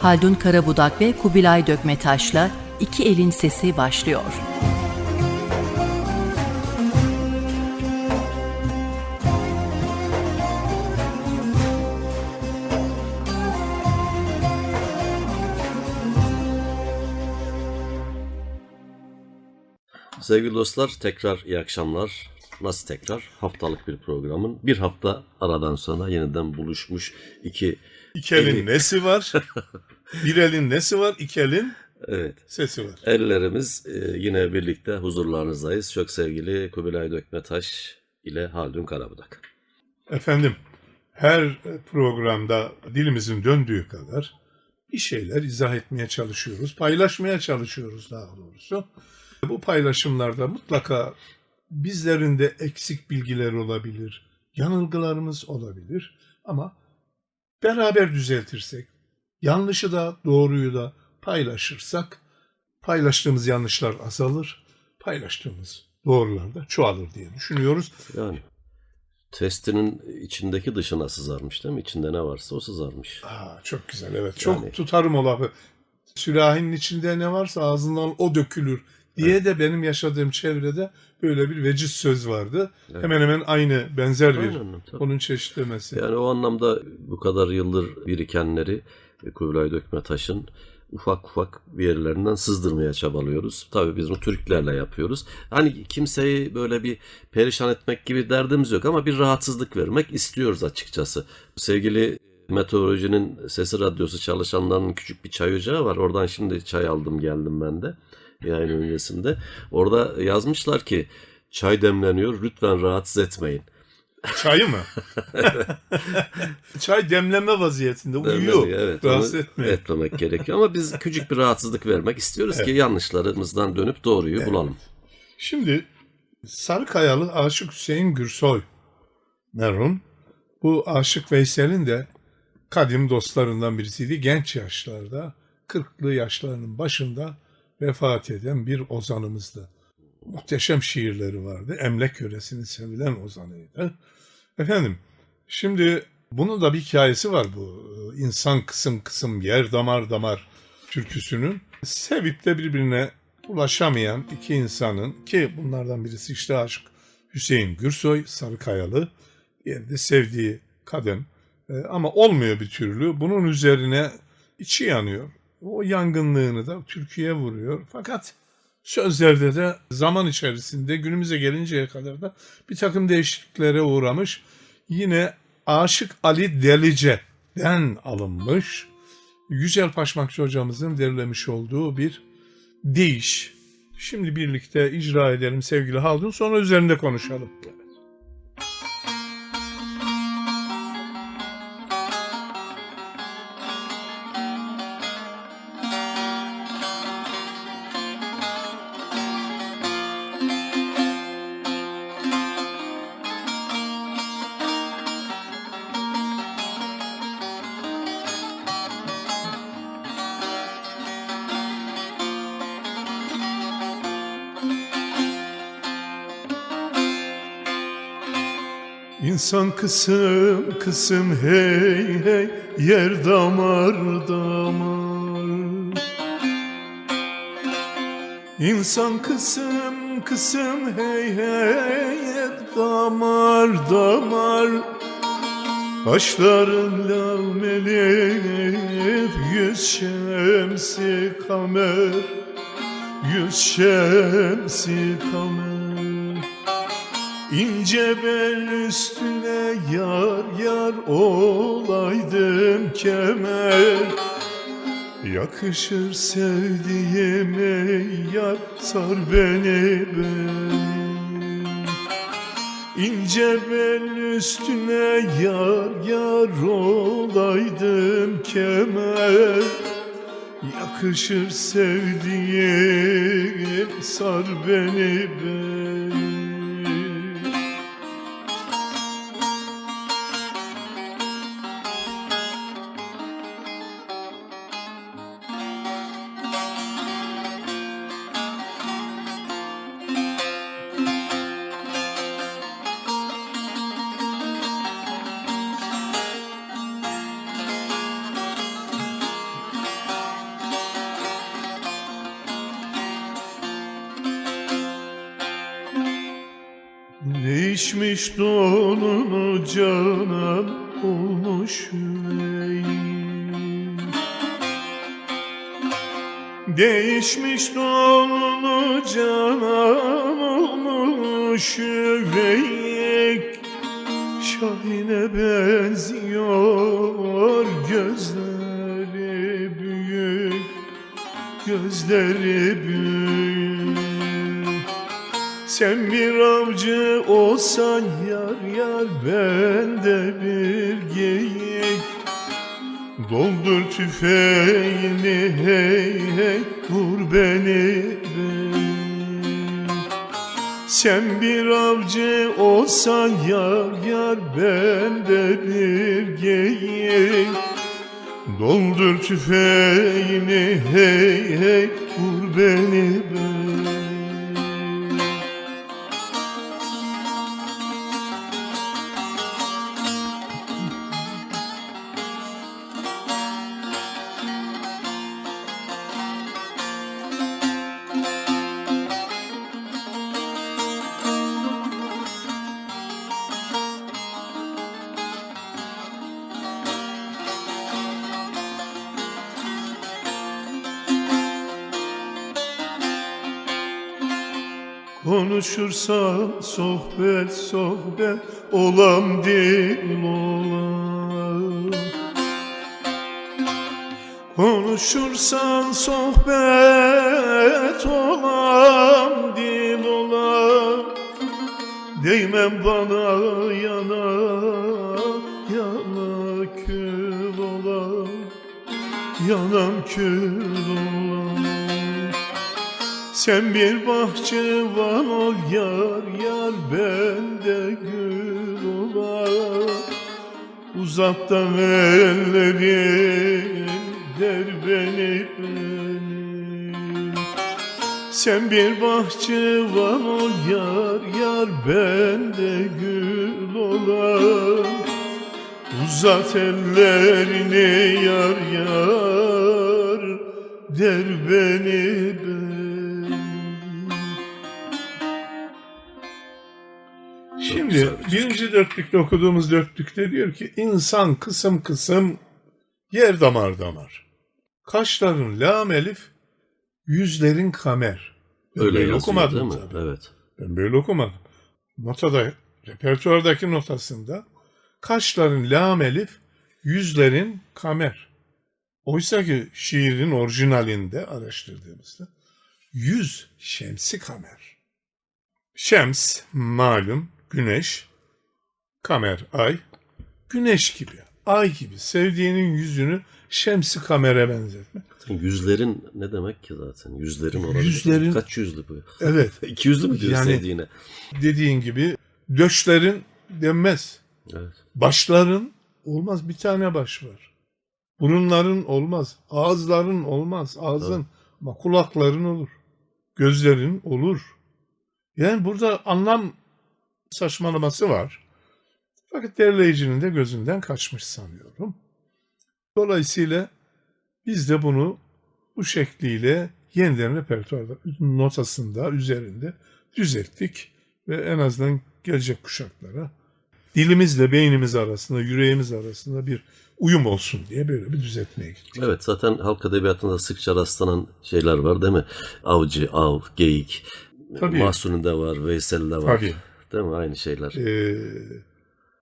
Haldun Karabudak ve Kubilay Dökmetaş'la İki Elin Sesi başlıyor. Sevgili dostlar tekrar iyi akşamlar. Nasıl tekrar? Haftalık bir programın bir hafta aradan sonra yeniden buluşmuş iki İki elin Eli. nesi var? bir elin nesi var? İki elin evet sesi var. ellerimiz e, yine birlikte huzurlarınızdayız. Çok sevgili Kubilay Dökmetaş ile Haldun Karabudak. Efendim her programda dilimizin döndüğü kadar bir şeyler izah etmeye çalışıyoruz. Paylaşmaya çalışıyoruz daha doğrusu. Bu paylaşımlarda mutlaka bizlerin de eksik bilgiler olabilir, yanılgılarımız olabilir ama beraber düzeltirsek, yanlışı da doğruyu da paylaşırsak paylaştığımız yanlışlar azalır, paylaştığımız doğrular da çoğalır diye düşünüyoruz. Yani testinin içindeki dışına sızarmış değil mi? İçinde ne varsa o sızarmış. Aa, çok güzel evet. Çok Yani- tutarım o lafı. Sülahinin içinde ne varsa ağzından o dökülür diye de benim yaşadığım çevrede böyle bir veciz söz vardı. Evet. Hemen hemen aynı benzer bir Aynen, tabii. onun çeşitlemesi. Yani o anlamda bu kadar yıldır birikenleri e, Kubilay Dökmetaş'ın ufak ufak bir yerlerinden sızdırmaya çabalıyoruz. Tabii biz bunu Türklerle yapıyoruz. Hani kimseyi böyle bir perişan etmek gibi derdimiz yok ama bir rahatsızlık vermek istiyoruz açıkçası. Sevgili meteorolojinin sesi radyosu çalışanlarının küçük bir çay ocağı var. Oradan şimdi çay aldım geldim ben de yayın öncesinde. Orada yazmışlar ki çay demleniyor lütfen rahatsız etmeyin. Çayı mı? Çay demleme vaziyetinde uyuyor. Evet, Rahatsız etmiyor. etmemek gerekiyor ama biz küçük bir rahatsızlık vermek istiyoruz ki yanlışlarımızdan dönüp doğruyu bulalım. Şimdi Sarıkayalı Aşık Hüseyin Gürsoy merhum. Bu Aşık Veysel'in de kadim dostlarından birisiydi. Genç yaşlarda, 40'lı yaşlarının başında vefat eden bir ozanımızdı. Muhteşem şiirleri vardı. Emlak yöresinin sevilen ozanıydı. Efendim, şimdi bunun da bir hikayesi var bu. insan kısım kısım yer damar damar türküsünün. Sevip de birbirine ulaşamayan iki insanın ki bunlardan birisi işte aşık Hüseyin Gürsoy Sarıkayalı diğeri de sevdiği kadın E, ama olmuyor bir türlü bunun üzerine içi yanıyor o yangınlığını da türküye vuruyor fakat sözlerde de zaman içerisinde günümüze gelinceye kadar da bir takım değişikliklere uğramış yine Aşık Ali Delice'den alınmış Yücel Paşmakçı hocamızın derlemiş olduğu bir değiş. Şimdi birlikte icra edelim sevgili Haldun sonra üzerinde konuşalım. İnsan kısım kısım hey hey yer damar damar. İnsan kısım kısım hey hey yer damar damar. Başların lav melif yüz şemsi kamer. Yüz şemsi kamer İnce bel üstüne yar yar olaydım kemer. Yakışır sevdiğime yar sar beni ben. İnce bel üstüne yar yar olaydım kemer. Yakışır sevdiğim sar beni ben Değişmiş donunu canan olmuş ey. Değişmiş donunu canan olmuş üveyik Şahine benziyor gözleri büyük Gözleri büyük Sen bir avcı olsan yar yar ben de bir geyik. Doldur tüfeğini hey hey vur beni beni Sen bir avcı olsan yar yar ben de bir geyik. Doldur tüfeğini hey hey vur beni beni Konuşursan sohbet sohbet olam dil olam. Konuşursan sohbet olam dil olam. Değmem bana yana yana kül olam. Yanam kül olam sen bir bahçıvan ol yar yar ben de gül olam Uzat da ellerin der beni beni Sen bir bahçıvan ol yar yar ben de gül olam Uzat ellerini yar yar der beni beni Şimdi birinci dörtlükte okuduğumuz dörtlükte diyor ki insan kısım kısım yer damar damar. Kaşların lam elif, yüzlerin kamer. Ben Öyle böyle okumadım değil mi? tabii. Evet. Ben böyle okumadım. Notada, repertuardaki notasında kaşların lam elif, yüzlerin kamer. Oysa ki şiirin orijinalinde araştırdığımızda yüz şemsi kamer. Şems malum güneş, kamer ay, güneş gibi, ay gibi sevdiğinin yüzünü şemsi kamere benzetme. Yüzlerin ne demek ki zaten? Yüzlerin olabilir. Yüzlerin- Kaç yüzlü bu? Evet İki yüzlü mü diyor Yani- sevdiğine? dediğin gibi döşlerin denmez. Evet. Başların olmaz bir tane baş var. Burunların olmaz. Ağızların olmaz. Ağzın ama kulakların olur. Gözlerin olur. Yani burada anlam saçmalaması var. Fakat derleyicinin de gözünden kaçmış sanıyorum. Dolayısıyla biz de bunu bu şekliyle yeniden repertuarda notasında üzerinde düzelttik ve en azından gelecek kuşaklara dilimizle beynimiz arasında, yüreğimiz arasında bir uyum olsun diye böyle bir düzeltmeye gittik. Evet zaten halk edebiyatında sıkça rastlanan şeyler var değil mi? Avcı, av, geyik. Tabii. Mahsuni'de var, Veysel'de var. Tabii. Değil mi? Aynı şeyler. Ee,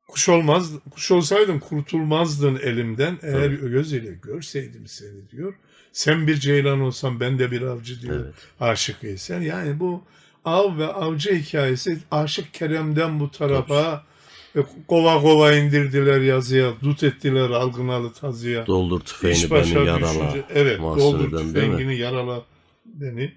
kuş olmaz, kuş olsaydın kurtulmazdın elimden eğer gözüyle görseydim seni diyor. Sen bir ceylan olsan ben de bir avcı diyor. Evet. Aşık Veysel. Yani bu av ve avcı hikayesi Aşık Kerem'den bu tarafa ve kova kova indirdiler yazıya, dut ettiler algınalı tazıya. Doldur tüfeğini beni yarala. düşünce- evet, doldur tüfengini yarala beni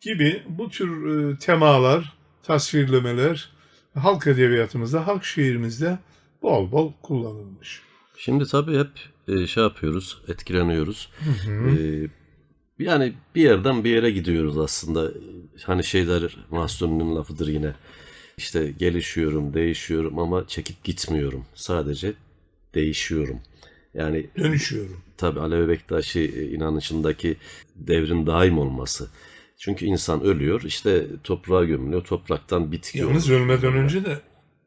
gibi bu tür e, temalar, tasvirlemeler halk edebiyatımızda, halk şiirimizde bol bol kullanılmış. Şimdi tabii hep e, şey yapıyoruz, etkileniyoruz. E, yani bir yerden bir yere gidiyoruz aslında. Hani şeyler Mahsuni'nin lafıdır yine. İşte gelişiyorum, değişiyorum ama çekip gitmiyorum. Sadece değişiyorum. Yani Dönüşüyorum. tabi Alevi Bektaşi e, inanışındaki devrin daim olması. Çünkü insan ölüyor, işte toprağa gömülüyor, topraktan bitki Yalnız olur. ölmeden önce de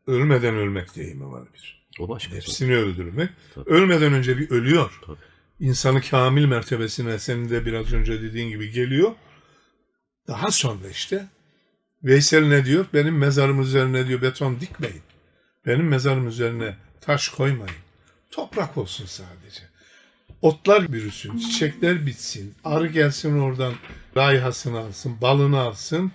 ölmeden ölmek deyimi var bir. O başka. Nefsini öldürmek. Tabii. Ölmeden önce bir ölüyor. Tabii. İnsanı kamil mertebesine senin de biraz önce dediğin gibi geliyor. Daha sonra işte Veysel ne diyor? Benim mezarım üzerine diyor beton dikmeyin. Benim mezarım üzerine taş koymayın. Toprak olsun sadece. Otlar bürüsün, çiçekler bitsin, arı gelsin oradan rayhasını alsın, balını alsın.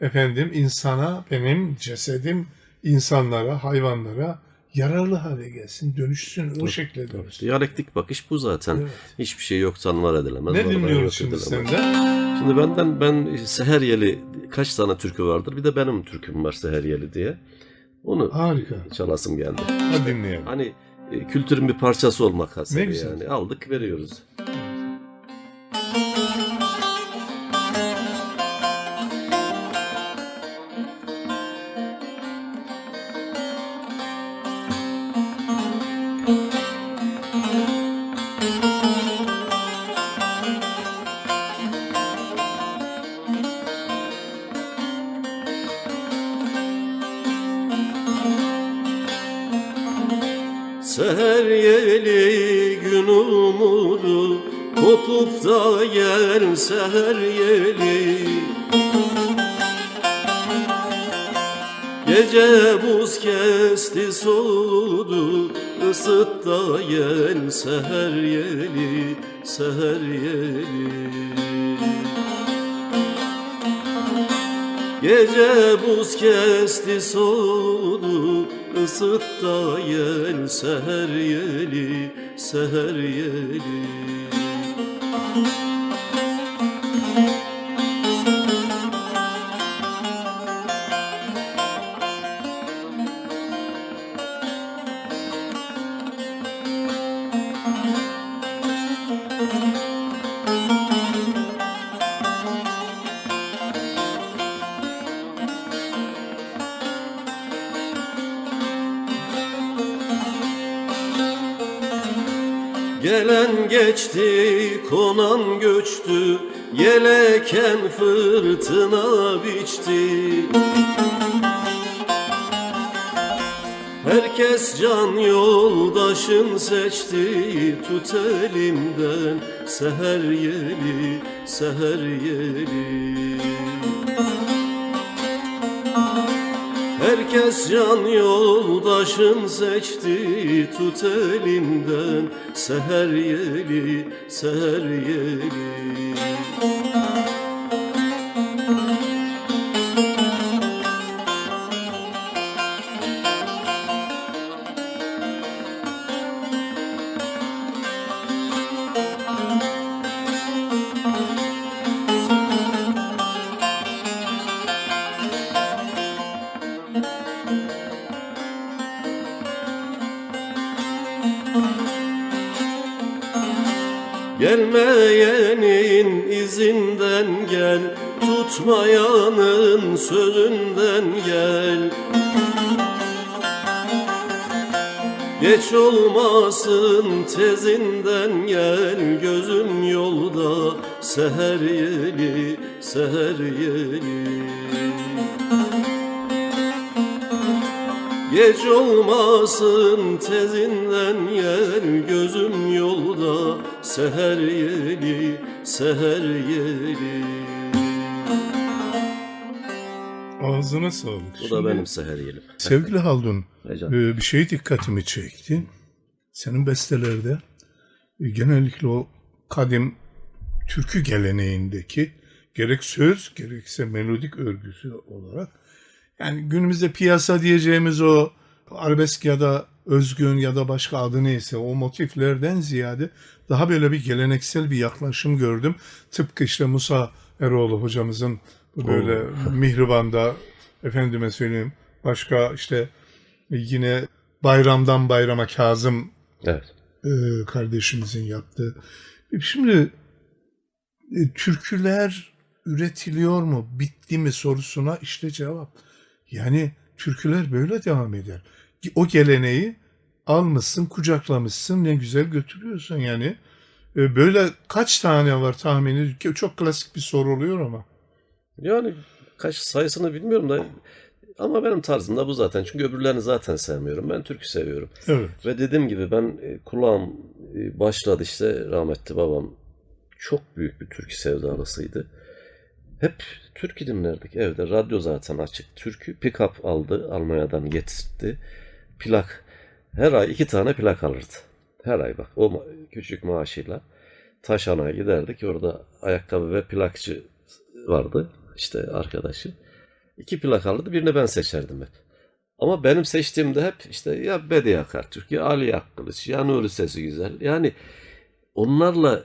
Efendim insana, benim cesedim insanlara, hayvanlara yararlı hale gelsin, dönüşsün, o şekilde dönüşsün. Diyalektik bakış bu zaten. Evet. Hiçbir şey yoktan var edilemez. Ne dinliyoruz şimdi edilemez. senden? Şimdi benden ben Seheryeli kaç tane türkü vardır? Bir de benim türküm var Seheryeli diye. Onu Harika. çalasım geldi. Hadi dinleyelim. Hani e, kültürün bir parçası olmak güzel. yani. Aldık veriyoruz. Seher gel seher yeli. Gece buz kesti soğudu Isıt da seher yeli Seher yeli. Gece buz kesti soğudu ısıt da seher yeli seher yeli Thank you. Geçti, konan göçtü, yeleken fırtına biçti. Herkes can yoldaşın seçti, tut elimden seher yeli, seher yeli. Herkes can yoldaşın seçti Tut elimden seher yeli seher yeli Geç olmasın tezinden gel Gözüm yolda seher yeli seher yeli Ağzına sağlık. Bu da benim seher yelim. Sevgili Haldun, e, bir şey dikkatimi çekti. Senin bestelerde e, genellikle o kadim türkü geleneğindeki gerek söz gerekse melodik örgüsü olarak yani günümüzde piyasa diyeceğimiz o arabesk ya da özgün ya da başka adı neyse o motiflerden ziyade daha böyle bir geleneksel bir yaklaşım gördüm. Tıpkı işte Musa Eroğlu hocamızın bu böyle Mihriban'da efendime söyleyeyim başka işte yine bayramdan bayrama Kazım Evet. e, kardeşimizin yaptığı. Şimdi e, türküler üretiliyor mu, bitti mi sorusuna işte cevap. Yani türküler böyle devam eder. O geleneği almışsın, kucaklamışsın, ne güzel götürüyorsun yani. E, Böyle kaç tane var tahmini? Çok klasik bir soru oluyor ama. Yani kaç sayısını bilmiyorum da Ama benim tarzım da bu zaten. Çünkü öbürlerini zaten sevmiyorum. Ben türkü seviyorum. Evet. Ve dediğim gibi ben e, kulağım e, başladı işte rahmetli babam çok büyük bir türkü sevdalısıydı. Hep türkü dinlerdik evde. Radyo zaten açık. Türkü pick-up aldı. Almanya'dan getirtti. Plak. Her ay iki tane plak alırdı. Her ay bak o küçük maaşıyla. Taşan'a giderdik. Orada ayakkabı ve plakçı vardı. işte arkadaşı. İki plak alırdı. Birini ben seçerdim hep. Ama benim seçtiğimde hep işte ya Bediye Akartürk ya Ali Akkılıç ya Nuri Sesi Güzel. Yani onlarla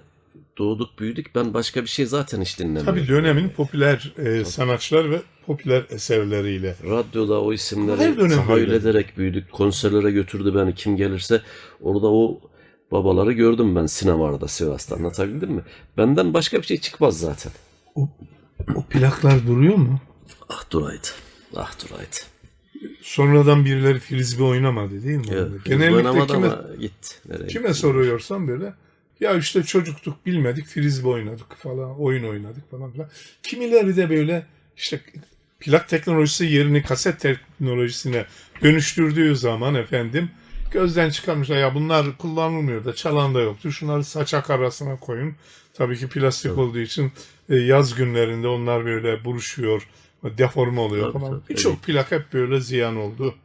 doğduk büyüdük. Ben başka bir şey zaten hiç dinlemiyorum. Tabii dönemin popüler e, sanatçılar ve popüler eserleriyle. Radyoda o isimleri tahayyül ederek büyüdük. Konserlere götürdü beni kim gelirse. Orada o babaları gördüm ben sinemada Sivas'ta. Anlatabildim mi? Benden başka bir şey çıkmaz zaten. O, o plaklar duruyor mu? Ah duraydı. Ah duraydı. Sonradan birileri frisbee oynamadı değil mi? Evet, Genellikle kime, gitti. Nereye kime gitti? soruyorsan böyle ya işte çocuktuk bilmedik frisbee oynadık falan oyun oynadık falan filan. Kimileri de böyle işte plak teknolojisi yerini kaset teknolojisine dönüştürdüğü zaman efendim gözden çıkarmışlar ya bunlar kullanılmıyor da çalan da yoktu. Şunları saçak arasına koyun. Tabii ki plastik olduğu için e, yaz günlerinde onlar böyle buruşuyor, deforme oluyor Tabii, falan. Birçok plak hep böyle ziyan oldu.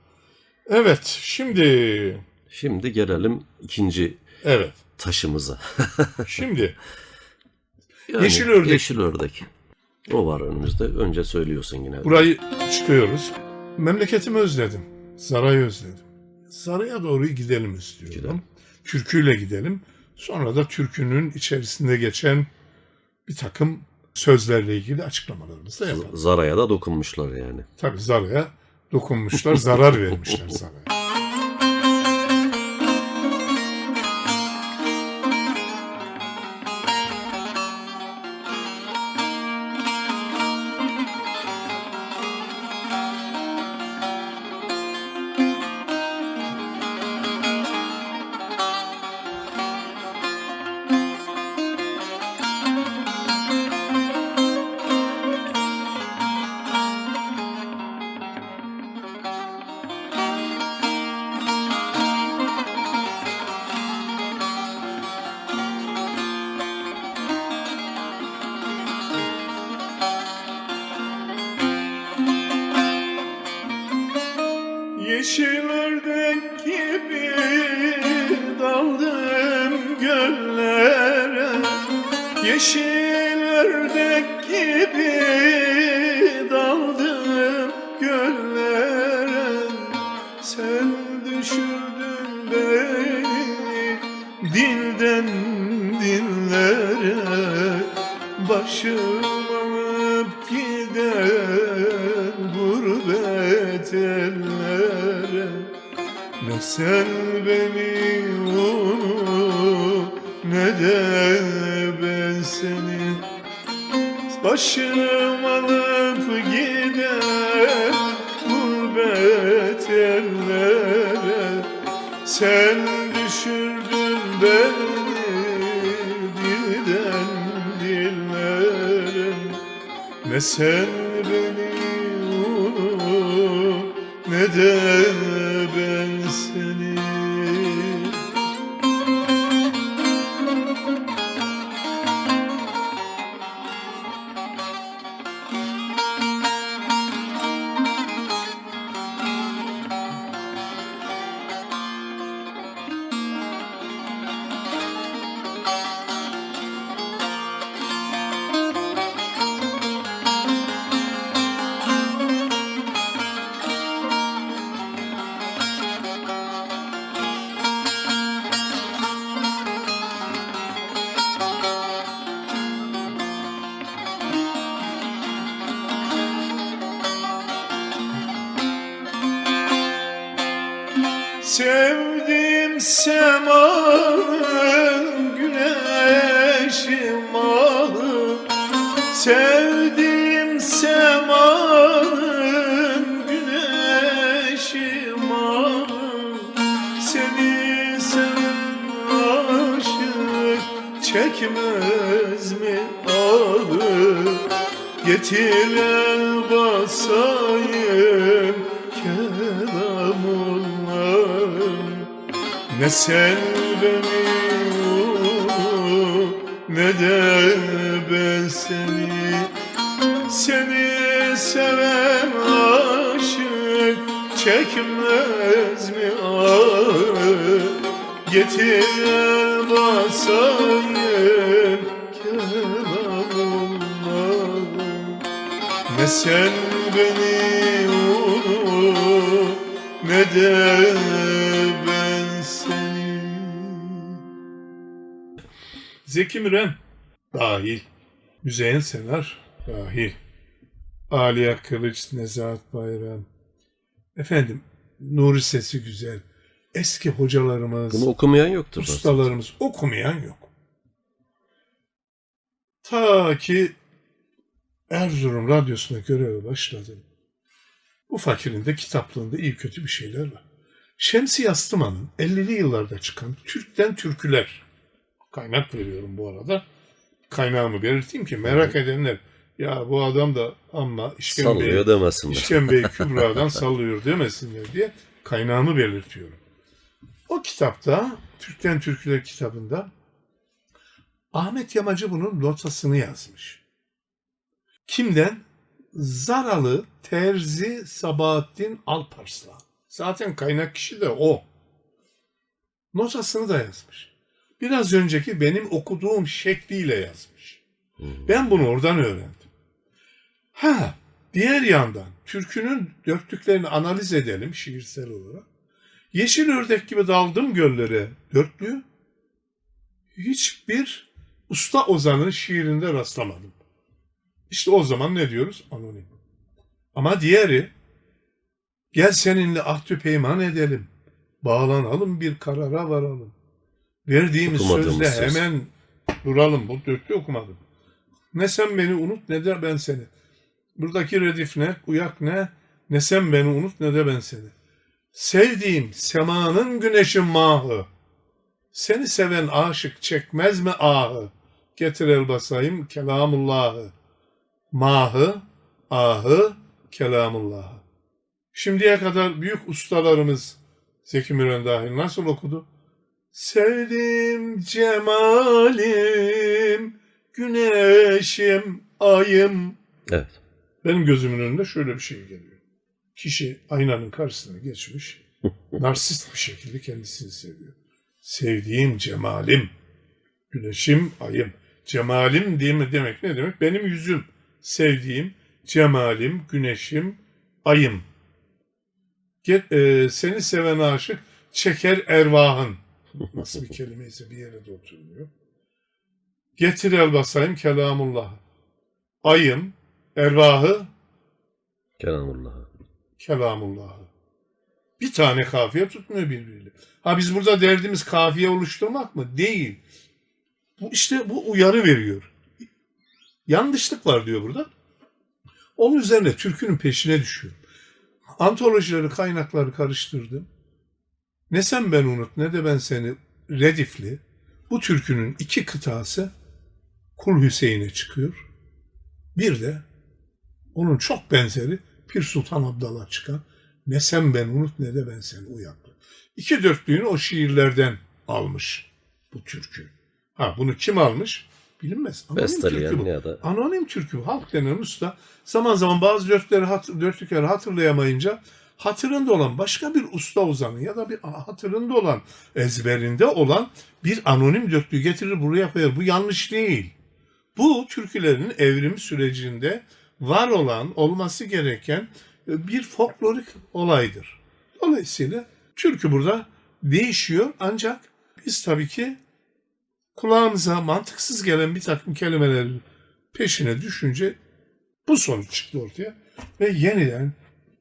Evet, şimdi Şimdi gelelim ikinci evet, taşımıza. şimdi Yani Yeşil ördek. Yeşil ördek. O var önümüzde. Önce söylüyorsun yine. burayı çıkıyoruz. Memleketimi özledim. Sarayı özledim. Saraya doğru gidelim istiyorum. Gidelim. Türküyle gidelim. Sonra da türkünün içerisinde geçen bir takım sözlerle ilgili açıklamalarımızı da yapalım. Zara'ya da dokunmuşlar yani. Tabii Zara'ya dokunmuşlar, zarar vermişler Zara'ya. Dilden dillere Başım alıp gider gurbet ellere. Ne sen beni unut ne de ben seni. Başım alıp gider gurbet ellere. Sen Ne sen beni ne de çekmez mi ahı Getir el basayım kelamım Ne sen beni ne de ben seni. Seni seven aşık çekmez mi ağır Getir el basayım kelamım Ne sen beni unut ne de ben seni Zeki Müren dahil. Müzeyyen Senar dahil. Aliye Kılıç, Nezahat Bayram. Efendim, Nuri Sesi Güzel. Eski hocalarımız, Bunu okumayan yoktur. ustalarımız okumayan yok. Ta ki Erzurum Radyosu'na göreve başladım. Bu fakirin de kitaplığında iyi kötü bir şeyler var. Şemsi Yastıman'ın 50'li yıllarda çıkan Türk'ten Türküler kaynak veriyorum bu arada. Kaynağımı belirteyim ki merak edenler ya bu adam da ama işkembeyi, Sallıyor demesinler. işkembeyi Kübra'dan sallıyor demesinler diye kaynağımı belirtiyorum. O kitapta Türk'ten Türküler kitabında Ahmet Yamacı bunun notasını yazmış. Kimden? Zaralı Terzi Sabahattin Alparslan. Zaten kaynak kişi de o. Notasını da yazmış. Biraz önceki benim okuduğum şekliyle yazmış. Ben bunu oradan öğrendim. Ha, diğer yandan türkünün dörtlüklerini analiz edelim şiirsel olarak. Yeşil ördek gibi daldım göllere dörtlüğü. Hiçbir usta ozanın şiirinde rastlamadım. İşte o zaman ne diyoruz? Anonim. Ama diğeri gel seninle ahdü peyman edelim. Bağlanalım bir karara varalım. Verdiğimiz Okumadığımız sözle söz. hemen duralım. Bu dörtlü okumadım. Ne sen beni unut ne de ben seni. Buradaki redif ne? Uyak ne? Ne sen beni unut ne de ben seni. Sevdiğim semanın güneşin mahı. Seni seven aşık çekmez mi ahı? Getir el basayım kelamullahı. Mahı, ahı, kelamullahı. Şimdiye kadar büyük ustalarımız Zeki Müren dahil nasıl okudu? Sevdim cemalim, güneşim, ayım. Evet. Benim gözümün önünde şöyle bir şey geliyor. Kişi aynanın karşısına geçmiş, narsist bir şekilde kendisini seviyor. Sevdiğim cemalim, güneşim, ayım. Cemalim değil mi demek ne demek? Benim yüzüm, sevdiğim cemalim, güneşim, ayım. Get, e, seni seven aşık çeker ervahın. Nasıl bir kelimeyse bir yere de oturmuyor. Getir el basayım kelamullah. Ayım, ervahı, Kelamullah. Kelamullahı. Bir tane kafiye tutmuyor birbiriyle. Ha biz burada derdimiz kafiye oluşturmak mı? Değil. Bu işte bu uyarı veriyor. Yanlışlık var diyor burada. Onun üzerine türkünün peşine düşüyor. Antolojileri, kaynakları karıştırdım. Ne sen ben unut ne de ben seni redifli. Bu türkünün iki kıtası Kul Hüseyin'e çıkıyor. Bir de onun çok benzeri Pir Sultan Abdal'a çıkan Ne sen ben unut ne de ben seni uyaklı. İki dörtlüğünü o şiirlerden almış bu türkü. Ha bunu kim almış? Bilinmez. Anonim Besteleyen türkü bu. ya da Anonim türkü halk denen usta zaman zaman bazı dörtleri hat, dörtlükleri hatırlayamayınca hatırında olan başka bir usta ozanı ya da bir hatırında olan ezberinde olan bir anonim dörtlüğü getirir buraya koyar. Bu yanlış değil. Bu türkülerin evrim sürecinde var olan olması gereken bir folklorik olaydır. Dolayısıyla türkü burada değişiyor ancak biz tabii ki kulağımıza mantıksız gelen bir takım kelimelerin peşine düşünce bu sonuç çıktı ortaya ve yeniden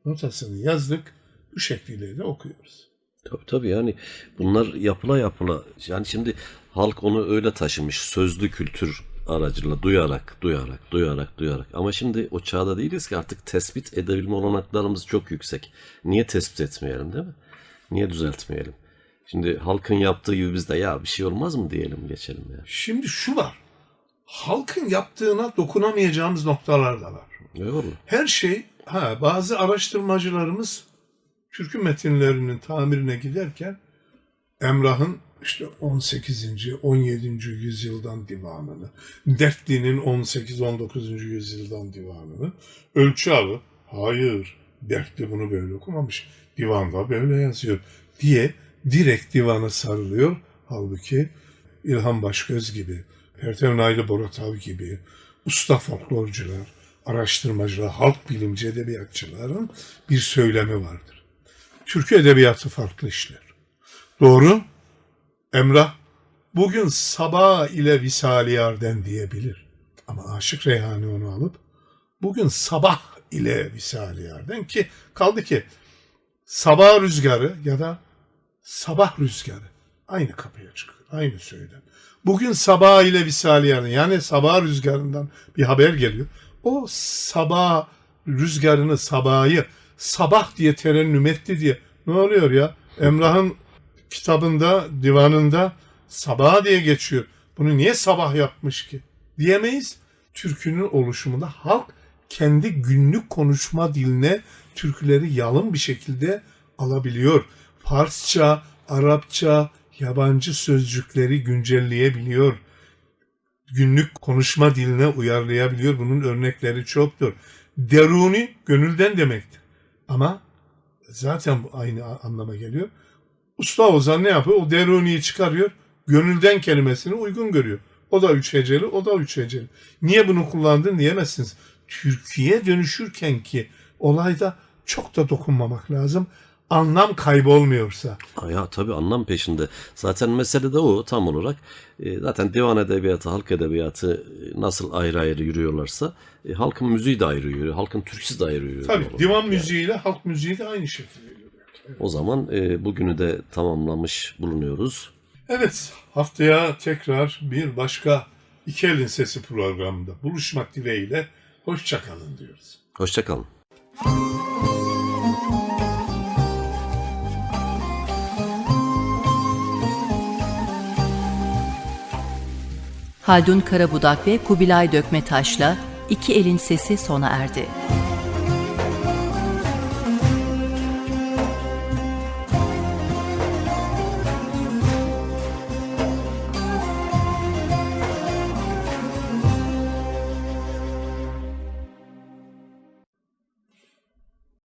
notasını yazdık. Bu şekliyle de okuyoruz. Tabii tabii yani bunlar yapıla yapıla yani şimdi halk onu öyle taşımış sözlü kültür aracılığıyla duyarak duyarak duyarak duyarak ama şimdi o çağda değiliz ki artık tespit edebilme olanaklarımız çok yüksek. Niye tespit etmeyelim değil mi? Niye düzeltmeyelim? Şimdi halkın yaptığı gibi biz de ya bir şey olmaz mı diyelim geçelim ya. Şimdi şu var. halkın yaptığına dokunamayacağımız noktalar da var. Eyvallah. Her şey, ha bazı araştırmacılarımız türkü metinlerinin tamirine giderken Emrah'ın işte 18. 17. yüzyıldan divanını, Dertli'nin 18-19. yüzyıldan divanını ölçü alıp hayır Dertli bunu böyle okumamış, divanda böyle yazıyor diye direkt divana sarılıyor. Halbuki İlhan Başgöz gibi, Pertev Naili Boratav gibi usta folklorcular, araştırmacılar, halk bilimci edebiyatçıların bir söylemi vardır. Türkü edebiyatı farklı işler. Doğru. Emrah bugün sabah ile Visali Yarden diyebilir. Ama Aşık Reyhani onu alıp bugün sabah ile Visali Yarden ki kaldı ki sabah rüzgarı ya da sabah rüzgarı aynı kapıya çıkıyor. Aynı söylem. Bugün sabah ile Visali Yarden yani sabah rüzgarından bir haber geliyor. O sabah rüzgarını sabahı sabah diye terennüm etti diye ne oluyor ya? Emrah'ın kitabında, divanında sabah diye geçiyor. Bunu niye sabah yapmış ki? Diyemeyiz. Türkünün oluşumunda halk kendi günlük konuşma diline türküleri yalın bir şekilde alabiliyor. Farsça, Arapça, yabancı sözcükleri güncelleyebiliyor. Günlük konuşma diline uyarlayabiliyor. Bunun örnekleri çoktur. Deruni gönülden demektir. Ama zaten bu aynı anlama geliyor. Usta Ozan ne yapıyor? O deruniyi çıkarıyor. Gönülden kelimesini uygun görüyor. O da üç heceli, o da üç heceli. Niye bunu kullandın diyemezsiniz. Türkiye dönüşürken ki olayda çok da dokunmamak lazım. Anlam kaybolmuyorsa. Ya tabii anlam peşinde. Zaten mesele de o tam olarak. E, zaten divan edebiyatı, halk edebiyatı e, nasıl ayrı ayrı yürüyorlarsa e, halkın müziği de ayrı yürüyor. Halkın türküsü de ayrı yürüyor. Tabii divan yani. müziğiyle halk müziği de aynı şekilde. O zaman e, bugünü de tamamlamış bulunuyoruz. Evet, haftaya tekrar bir başka İki Elin Sesi programında buluşmak dileğiyle hoşçakalın diyoruz. Hoşçakalın. Haldun Karabudak ve Kubilay Dökmetaş'la İki Elin Sesi sona erdi.